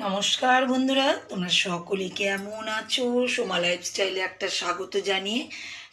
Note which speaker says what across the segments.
Speaker 1: নমস্কার বন্ধুরা তোমরা সকলে কেমন আছো? সোমা লাইফস্টাইলে একটা স্বাগত জানিয়ে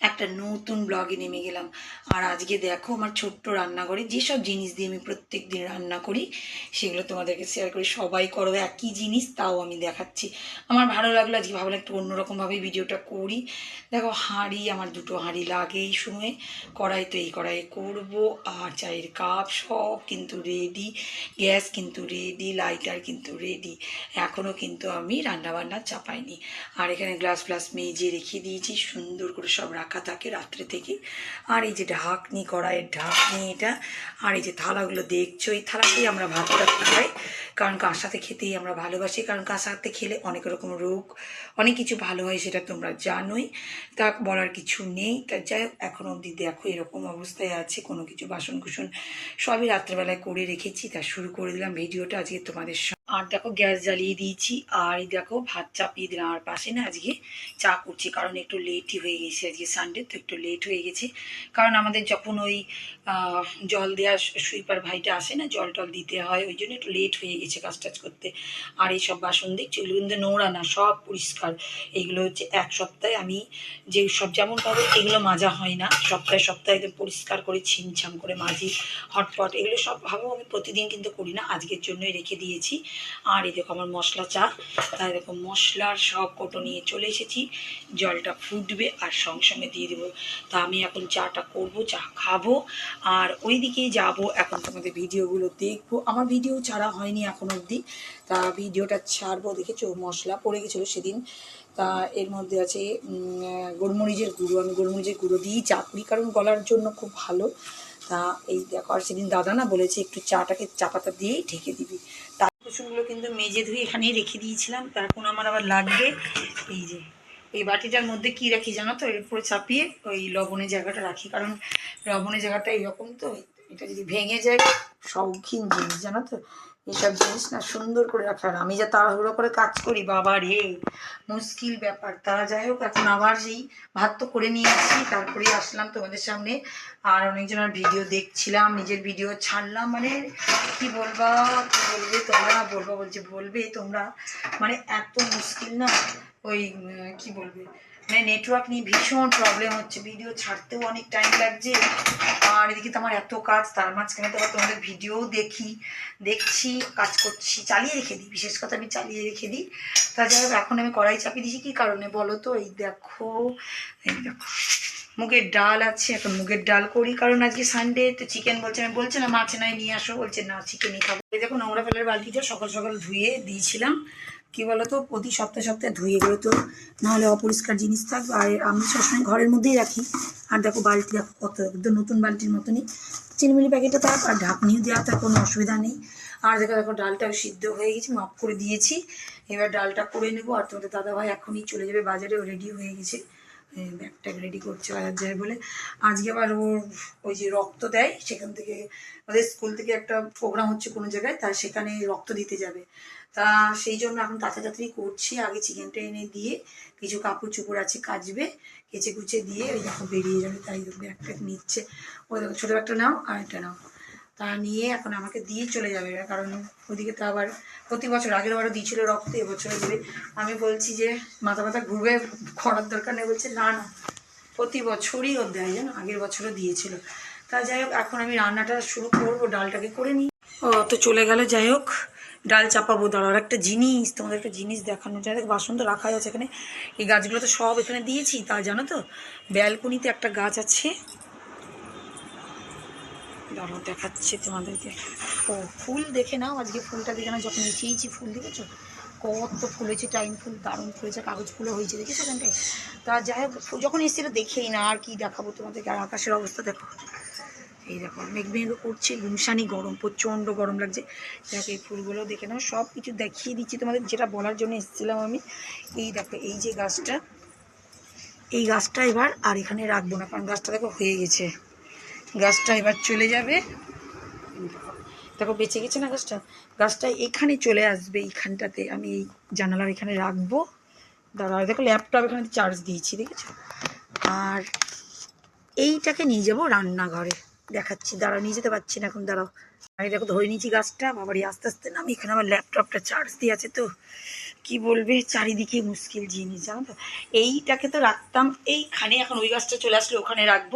Speaker 1: একটা নতুন ব্লগে নেমে গেলাম। আর আজকে দেখো আমার ছোট্ট রান্নাঘরে যেসব জিনিস দিয়ে আমি প্রত্যেক দিন রান্না করি, সেগুলো তোমাদেরকে শেয়ার করি। সবাই করো, একই জিনিস তাও আমি দেখাচ্ছি। আমার ভালো লাগল, আজকে ভাবলাম একটু অন্যরকমভাবে ভিডিওটা করি। দেখো হাঁড়ি, আমার দুটো হাঁড়ি লাগে এই সময়। কড়াই তো এই কড়াইয়ে করব, আর চায়ের কাপ সব কিন্তু রেডি গ্যাস কিন্তু রেডি লাইটার কিন্তু রেডি এখনও কিন্তু আমি রান্নাবান্না চাপাইনি। আর এখানে গ্লাস ফ্লাস মেজে রেখে দিয়েছি, সুন্দর করে সব রাখা থাকে রাত্রে থেকে। আর এই যে ঢাকনি কড়াইয়ের ঢাকনি এটা, আর এই যে থালাগুলো দেখছ, এই থালাতেই আমরা ভাতটা খাই। কারণ কাঁসাতে খেতেই আমরা ভালোবাসি, কারণ কাঁসাতে খেলে অনেক রকম রোগ, অনেক কিছু ভালো হয় সেটা তোমরা জানোই। তা বলার কিছু নেই। তা যাই হোক, এখন অবধি দেখো এরকম অবস্থায় আছে, কোনো কিছু বাসন কুসন সবই রাত্রেবেলায় করে রেখেছি। তা শুরু করে দিলাম ভিডিওটা। আজকে তোমাদের আর দেখো গ্যাস জ্বালিয়ে দিয়েছি, আর এই দেখো ভাত চাপিয়ে দিলাম আর পাশে না আজকে চা করছি, কারণ একটু লেটই হয়ে গেছে আজকে সানডে তো একটু লেট হয়ে গেছে। কারণ আমাদের যখন ওই জল দেওয়া সুইপার ভাইটা আসে না, জল টল দিতে হয়, ওই জন্য একটু লেট হয়ে গেছে কাজ টাজ করতে। আর এই সব বাসন দেখছি ওগুলো কিন্তু নোংরা না, সব পরিষ্কার। এগুলো হচ্ছে এক সপ্তাহে আমি যে সব যেমন পাবো, এগুলো মাজা হয় না। সপ্তাহে সপ্তাহে একদম পরিষ্কার করে ছিমছাম করে মাজি, হটপট, এগুলো সব ভাবো আমি প্রতিদিন কিন্তু করি না, আজকের জন্যই রেখে দিয়েছি। আর এই দেখো আমার মশলা চা। তাই দেখো মশলার সব কোটো নিয়ে চলে এসেছি। জলটা ফুটবে আর সঙ্গে সঙ্গে দিয়ে দেবো। তা আমি এখন চাটা করব, চা খাব। আর ওই দিকে যাব এখন তোমাদের ভিডিওগুলো দেখব। আমার ভিডিও ছাড়া হয়নি এখন অবধি। তা ভিডিওটা ছাড়বো দেখেছ? মশলা পড়ে গেছিল সেদিন। তা এর মধ্যে আছে গোলমরিচের গুঁড়ো। আমি গোলমরিচের গুঁড়ো দিয়েই চা করি, কারণ গলার জন্য খুব ভালো। তা এই দেখো, আর সেদিন দাদা না বলেছে একটু চাটাকে চা পাতা দিয়েই ঢেকে দিবি। তার কুসুমগুলো কিন্তু মেজে ধুয়ে এখানেই রেখে দিয়েছিলাম। তার এখন আমার আবার লাগবে? এই যে, এই বাটিটার মধ্যে কি রাখি জানো তো? এর উপরে চাপিয়ে ওই লবণের জায়গাটা রাখি। কারণ লবণের জায়গাটা এইরকম তো, এটা যদি ভেঙে যায়, শৌখিন জিনিস, জানো তো? এইসব জিনিস না সুন্দর করে রাখা আর আমি যা তাড়াহুড়ো করে কাজ করি, বাবা রে, মুশকিল ব্যাপার। তারা যাই হোক, এখন আবার সেই ভাত তো করে নিয়ে আসি, তারপরেই আসলাম তোমাদের সামনে। আর অনেকজনের ভিডিও দেখছিলাম, নিজের ভিডিও ছাড়লাম মানে কি বলবা, কি বলবে তোমরা? বলবা বলছে, বলবে তোমরা? মানে এত মুশকিল না? ওই কি বলবে? মানে নেটওয়ার্ক নিয়ে ভীষণ প্রবলেম হচ্ছে। ভিডিও ছাড়তেও অনেক টাইম লাগছে। আর এদিকে তো আমার এত কাজ, তার মাঝখানে তো তোমাদের ভিডিও দেখি, দেখছি, কাজ করছি, চালিয়ে রেখে দিই, বিশেষ কথা আমি চালিয়ে রেখে দিই। তা যাই এখন আমি কড়াই চাপিয়ে দিয়েছি, কী কারণে বলো তো? এই দেখো এই দেখো, মুগের ডাল আছে, এখন মুগের ডাল করি, কারণ আজকে সানডে তো চিকেন বলছে, আমি বলছে না মাছ নাই নিয়ে আসো, বলছে না চিকেনই খাব। এই দেখো নোংরা ফেলার বালতিটা সকাল সকাল ধুয়ে দিয়েছিলাম। কি বলতো, প্রতি সপ্তাহে সপ্তাহে ধুয়ে গেলে তো, নাহলে অপরিষ্কার জিনিস থাকবে। আর আমি সবসময় ঘরের মধ্যেই রাখি। আর দেখো বালতি দেখো কত, একদম নতুন বালতির মতনই। চিনিমিনি প্যাকেটে থাক আর ঢাকনিও দেওয়া থাক, কোনো অসুবিধা নেই। আর দেখো দেখো ডালটাও সিদ্ধ হয়ে গেছে, মাপ করে দিয়েছি। এবার ডালটা করে নেব আর তোমাদের দাদাভাই এখনই চলে যাবে বাজারে রেডি হয়ে গেছে। ব্যাগ রেডি করছে বাজার যায় বলে। আজকে আবার ওর ওই যে রক্ত দেয়, সেখান থেকে ওদের স্কুল থেকে একটা প্রোগ্রাম হচ্ছে কোনো জায়গায় তার সেখানে রক্ত দিতে যাবে। তা সেই জন্য এখন তাড়াতাড়ি করছি। আগে চিকেনটা এনে দিয়ে কিছু কাপড় চোপড় আছে কাচবে, কেচে কুচে দিয়ে ওই দেখো বেরিয়ে যাবে, তাই ব্যাগ ট্যাগ নিচ্ছে। ওই দেখো, ছোটো ব্যাগটা নাও আর একটা নাও। তা নিয়ে এখন আমাকে দিয়ে চলে যাবে, কারণ ওদিকে তো আবার প্রতি বছর, আগের বারও দিয়েছিল রক্ত, এবছর দেবে আমি বলছি যে মাথা ব্যথা ঘুরবে খরার দরকার নেই, বলছে না না। প্রতি বছরই ওর দেয় যেন আগের বছরও দিয়েছিল। তা যাই হোক, এখন আমি রান্নাটা শুরু করব, ডালটাকে করে নিই। ও, তো চলে গেল, যাই হোক। ডাল চাপাবো, দাঁড়াও, আর একটা জিনিস, তোমাদের একটা জিনিস দেখানো যায় বাসন তো রাখাই আছে এখানে। এই গাছগুলো তো সব এখানে দিয়েছি, তা জানো তো? ব্যালকনিতে একটা গাছ আছে। দাঁড়াও, দেখাচ্ছে তোমাদেরকে। ও, ফুল দেখে নাও, আজকে ফুলটা দেখে নাও, যখন নিচেইছি ফুল, দেখেছ? কত ফুল হয়েছে টাইম ফুল, দারুণ ফুল হয়েছে কাগজ ফুলও হয়েছে, দেখেছ এখানটায়? তা যাই হোক, যখন এসেছিল দেখেই না, আর কি দেখাবো তোমাদেরকে, আর আকাশের অবস্থা দেখো। এই দেখো মেঘ মেঘ করছে গুমসানি গরম, প্রচণ্ড গরম লাগছে। দেখো এই ফুলগুলো দেখে নাও সব কিছু দেখিয়ে দিচ্ছি তোমাদের, যেটা বলার জন্য এসেছিলাম আমি। এই দেখো, এই যে গাছটা, এই গাছটা এবার আর এখানে রাখব না, কারণ গাছটা দেখো হয়ে গেছে। গাছটা এবার চলে যাবে। দেখো, বেঁচে গেছে না গাছটা? গাছটা এখানে চলে আসবে, এইখানটাতে আমি এই জানালার এখানে রাখব। দাঁড়া দেখো, ল্যাপটপ এখানে চার্জ দিয়েছি, দেখেছ? আর এইটাকে নিয়ে যাব রান্নাঘরে। দেখাচ্ছি, দাঁড়াও, নিয়ে যেতে পারছি না এখন, দাঁড়াও। আমি দেখো ধরে নিয়েছি গাছটা বাবারই আস্তে আস্তে নামি এখানে আমার ল্যাপটপটা চার্জ দিয়ে আছে তো। কি বলবে, চারিদিকে মুশকিল জিনিস, জানো তো। এইটাকে তো রাখতাম, এইখানে এখন ওই গাছটা চলে আসলে ওখানে রাখব।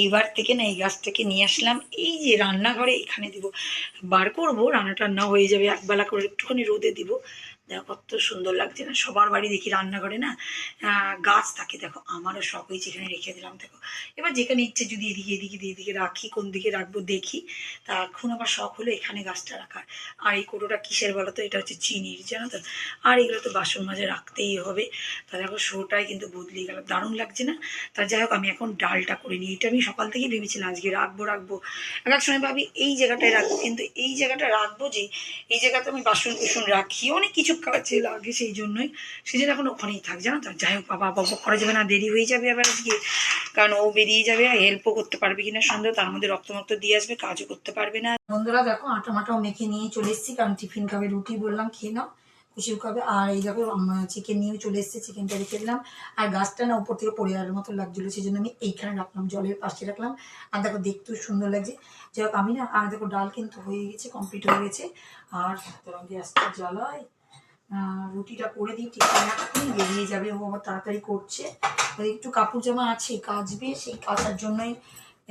Speaker 1: এইবার থেকে না এই গাছটাকে নিয়ে আসলাম, এই যে রান্নাঘরে এখানে দিব। বার করব রান্না টান্না হয়ে যাবে, একবেলা করে একটুখানি রোদে দিব। দেখো কত সুন্দর লাগছে না? সবার বাড়ি দেখি রান্নাঘরে না আহ, গাছ থাকে। দেখো আমারও শখ হয়েছে এখানে রেখে দিলাম। দেখো এবার যেখানে ইচ্ছে যদি এদিকে এদিকে এদিকে রাখি কোন দিকে রাখব দেখি। তা এখন আবার শখ হলো এখানে গাছটা রাখার। আর এই কোটোটা কিসের বলো তো? এটা হচ্ছে চিনির জানো তো? আর এগুলো তো বাসন মাঝে রাখতেই হবে। তা দেখো শোটাই কিন্তু বদলে গেল। দারুণ লাগছে না? তা যাই হোক আমি এখন ডালটা করে নিই। এটা আমি সকাল থেকেই ভেবেছিলাম আজকে রাখব রাখব। এক এক সময় ভাবি এই জায়গাটায় রাখব কিন্তু এই জায়গাটা রাখব যে এই জায়গাতে আমি বাসন কুসন রাখি। অনেক কিছু কাজে লাগে সেই জন্যই। সেই জন্য এখন ওখানেই থাক জানো তো? যাই হোক বাবা বাবা করা যাবে না দেরি হয়ে যাবে আবার আজকে। কারণ ও বেরিয়ে যাবে হেল্পও করতে পারবে কিনা সন্দেহ তার মধ্যে রক্ত মক্ত দিয়ে আসবে কাজও করতে পারবে না। বন্ধুরা দেখো আটা মাটাও মেখে নিয়ে চলে এসেছি কারণ টিফিন খাবে রুটি বললাম খেয়ে নাও খুশিও খাবে। আর এই দেখো চিকেন নিয়েও চলে এসেছে চিকেনটা রেখে দিলাম। আর গাছটা না উপর থেকে পড়ে যাওয়ার মতো লাগছিল সেই জন্য আমি এইখানে রাখলাম জলের পাশে রাখলাম। আর দেখো দেখতেও সুন্দর লাগছে। যাই হোক আমি না আর দেখো ডাল কিন্তু হয়ে গেছে কমপ্লিট হয়ে গেছে। আর গ্যাসটা জ্বালাই। আহ, রুটিটা করে দিই টিফিন রাখি, বেরিয়ে যাবে, ও আবার তাড়াতাড়ি করছে। একটু কাপড় জামা আছে, কাচবে, সেই কাচার জন্যই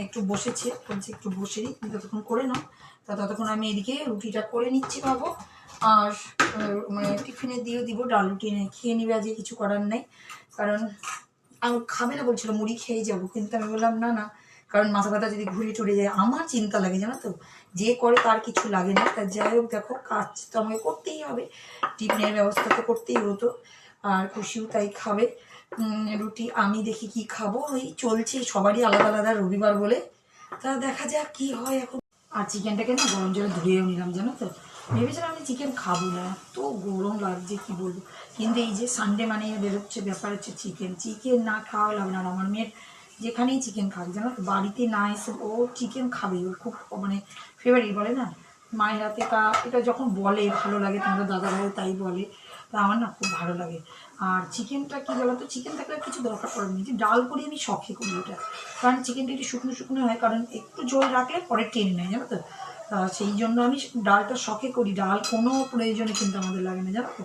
Speaker 1: একটু বসেছে, বলছে একটু বসে দিই, তুমি ততক্ষণ করে নাও। তা ততক্ষণ আমি এদিকে রুটিটা করে নিচ্ছি পাবো আর মানে টিফিনে দিয়ে দিব ডাল রুটি খেয়ে নিবে, আজকে কিছু করার নেই। কারণ আমি খাবে না বলছিল, মুড়ি খেয়ে যাব, কিন্তু আমি বললাম, না না কারণ মাথা ব্যথা যদি ঘুরে টুরে যায়, আমার চিন্তা লাগে, জানো তো? যে করে তার কিছু লাগে না। তা যাই হোক, দেখো, কাজ তো আমাকে করতেই হবে। টিফিনের ব্যবস্থা তো করতেই হতো, আর খুশিও তাই খাবে। রুটি আমি দেখি কি খাব? ওই চলছে, সবারই আলাদা আলাদা রবিবার বলে। তা দেখা যাক কি হয় এখন। আর চিকেনটাকে না গরম জলে ধুয়েও নিলাম, জানো তো? ভেবেছিলাম আমি চিকেন খাব না, এত গরম লাগছে, কি বলব? কিন্তু এই যে সানডে মানে বেরোচ্ছে, ব্যাপার হচ্ছে চিকেন। চিকেন না খাওয়া লাগবে না, আমার মেয়ের যেখানেই চিকেন খাবে। যেন বাড়িতে না এসে ও চিকেন খাবে। ওর খুব মানে ফেভারিট বলে না? মায়ের হাতে তা, এটা যখন বলে, ভালো লাগে, তোমাদের দাদা ভাই তাই বলে। তা আমার না খুব ভালো লাগে। আর চিকেনটা কী বলতো? চিকেন থাকলে কিছু দরকার পড়ে না। যে ডাল করি, আমি শখে করি ওটা। কারণ চিকেনটা একটু শুকনো শুকনো হয়, কারণ একটু জল রাখলে পরে টেনে নেয়, জানো তো? তা সেই জন্য আমি ডালটা শখে করি। ডাল কোনো প্রয়োজনে কিন্তু আমাদের লাগে না, জানো তো?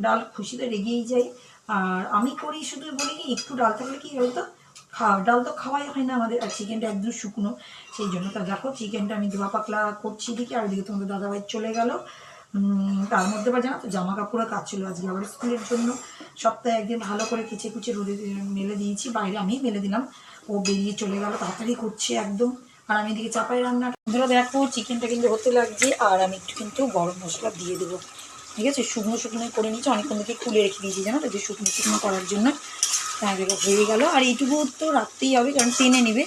Speaker 1: ডাল খুশিতে রেগেই যাই আর আমি করি শুধু বলি কি, একটু ডাল থাকলে কী বলতো? খাওয়া ডাল তো খাওয়াই হয় না, আমাদের আর চিকেনটা একদম শুকনো। সেই জন্য তা দেখো চিকেনটা আমি ধোয়া পাকলা করছি দিকে আর দিকে তোমাদের দাদাভাই চলে গেল। তার মধ্যে বা জানো তো জামা কাপড়ও কাজ ছিল আজকে আবার স্কুলের জন্য। সপ্তাহে একদিন ভালো করে কেচে কুচে রোদে মেলে দিয়েছি, বাইরে আমি মেলে দিলাম। ও বেরিয়ে চলে গেল, তাড়াতাড়ি করছে একদম। আর আমি এদিকে চাপাই রান্না ধরো দেখো চিকেনটা কিন্তু হতে লাগছে, আর আমি একটু কিন্তু গরম মশলা দিয়ে দেবো। ঠিক আছে? শুকনো শুকনো করে নিচ্ছি অনেকক্ষণ থেকে খুলে রেখে দিয়েছি, জানো তো শুকনো শুকনো করার জন্য। হ্যাঁ গেল। আর এইটুকু তো রাখতেই হবে, কারণ টেনে নেবে।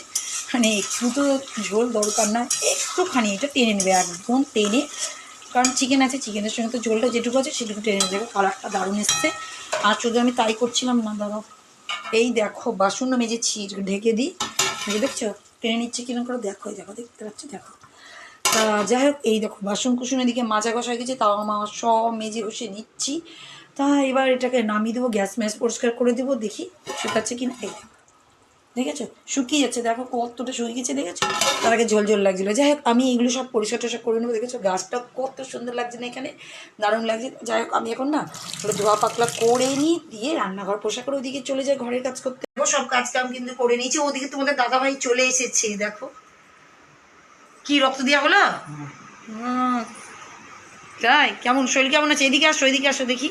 Speaker 1: মানে একটু তো ঝোল দরকার না, একটুখানি এটা টেনে নেবে, একদম টেনে। কারণ চিকেন আছে চিকেনের সঙ্গে তো ঝোলটা যেটুকু আছে সেটুকু টেনে নেবে, কালারটা দারুণ এসছে। আর শুধু আমি তাই করছিলাম না দাদা এই দেখো, বাসন মেজেছি ঢেকে দিই। ঢেকে দেখছ, টেনে নিচ্ছে কীরকম করে? দেখো দেখো, দেখতে পাচ্ছ? দেখো। যাই হোক, এই দেখো, বাসন কুসুন এদিকে মাজা কষা হয়ে গেছে তাও আমার সব মেজে ঘষে নিচ্ছি। তা এবার এটাকে নামিয়ে দেবো গ্যাস ম্যাস পরিষ্কার করে দেবো দেখি শুকাচ্ছে কি না এই দেখো দেখেছ? শুকিয়ে যাচ্ছে দেখো কতটা শুকিয়ে গেছে দেখেছ? তার আগে জল জল লাগছিল। যাই হোক আমি এগুলো সব পরিষ্কার টরিষ্কার করে নেব দেখেছ? গাছটা কত সুন্দর লাগছে না এখানে দারুণ লাগছে। যাই হোক আমি এখন না ধোয়া পাতলা করে নিই দিয়ে রান্নাঘর পোশাক করে ওদিকে চলে যাই ঘরের কাজ করতে। সব কাজ কাম কিন্তু করে নিয়েছি। ওদিকে তোমাদের দাদাভাই চলে এসেছে দেখো। কি রক্ত দেওয়া হলো। তাই কেমন? শরীর কেমন আছে? এদিকে আসো এদিকে আসো দেখি।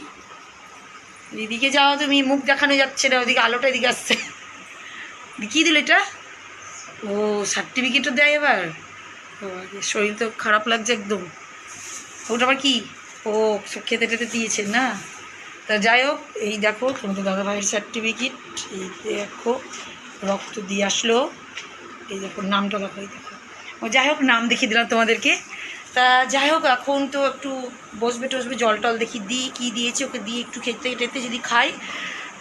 Speaker 1: এদিকে যাও তুমি মুখ দেখানো যাচ্ছে না, ওদিকে আলোটা এদিকে আসছে। কি দিল এটা? ও সার্টিফিকেটও দেয় এবার? ও শরীর তো খারাপ লাগছে একদম। ওটা আবার কি? ও খেতে টেতে দিয়েছে না? তা যাই হোক, এই দেখো, তোমাদের দাদা ভাইয়ের সার্টিফিকেট এই দেখো, রক্ত দিয়ে আসলো। এই দেখো, নামটা দেখো, এই দেখো। ও, যাই হোক, নাম দেখিয়ে দিলাম তোমাদেরকে। তা যাই হোক, এখন তো একটু বসবে টসবে, জল টল দেখি দিই, কী দিয়েছে ওকে দিয়ে একটু খেতে টেতে যদি খাই।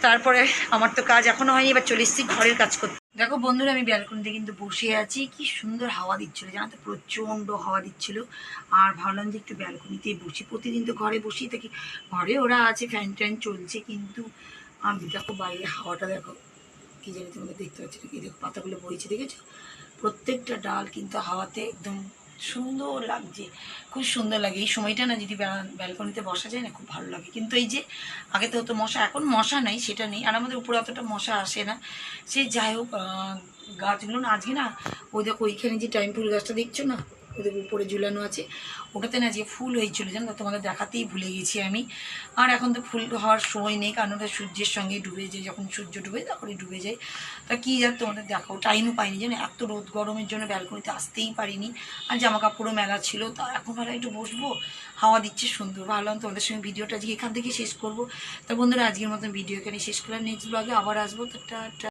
Speaker 1: তারপরে আমার তো কাজ এখনও হয়নি, এবার চলে এসেছি ঘরের কাজ করতে। দেখো বন্ধুরা, আমি ব্যালকনিতে কিন্তু বসে আছি। কি সুন্দর হাওয়া দিচ্ছিল, জানো তো, প্রচণ্ড হাওয়া দিচ্ছিল। আর ভাবলাম যে একটু ব্যালকনিতে বসি। প্রতিদিন তো ঘরে বসেই থাকি ঘরে ওরা আছে ফ্যান ট্যান চলছে, কিন্তু আমি দেখো বাইরে হাওয়াটা দেখো, কি জানি তোমাদের দেখতে পাচ্ছি নাকি? দেখো পাতাগুলো বইছে, দেখেছ? প্রত্যেকটা ডাল কিন্তু হাওয়াতে একদম সুন্দর লাগছে। খুব সুন্দর লাগে। এই সময়টা না যদি ব্যালকনিতে বসা যায় না, খুব ভালো লাগে। কিন্তু এই যে, আগে তো হতো মশা, এখন মশা নাই, সেটা নেই। আর আমাদের উপরে অতটা মশা আসে না। সে যাই হোক গাছগুলো না, আজকে না, ওই দেখো, ওইখানে যে টাইম ফুল গাছটা দেখছ না ওদের উপরে ঝুলানো আছে। ওটাতে না যে ফুল হয়েছিল, জানো তোমাদের দেখাতেই ভুলে গেছি আমি। আর এখন তো ফুল হওয়ার সময় নেই, কারণ ওটা সূর্যের সঙ্গে ডুবে যায়। যখন সূর্য ডুবে তারপরে ডুবে যায়। তা কী যাক তোমাদের দেখাও টাইমও পাইনি, জানো? এত রোদ গরমের জন্য ব্যালকনিতে আসতেই পারিনি। আর জামা কাপড়ও মেলা ছিল, তা এখন আর একটু বসবো। হাওয়া দিচ্ছে সুন্দর। ভাবলাম তোমাদের সঙ্গে ভিডিওটা আজকে এখান থেকে শেষ করব। তা বন্ধুরা, আজকের মতন ভিডিও এখানে শেষ করলাম। নেক্সট ব্লগে আবার আসব। তো টাটা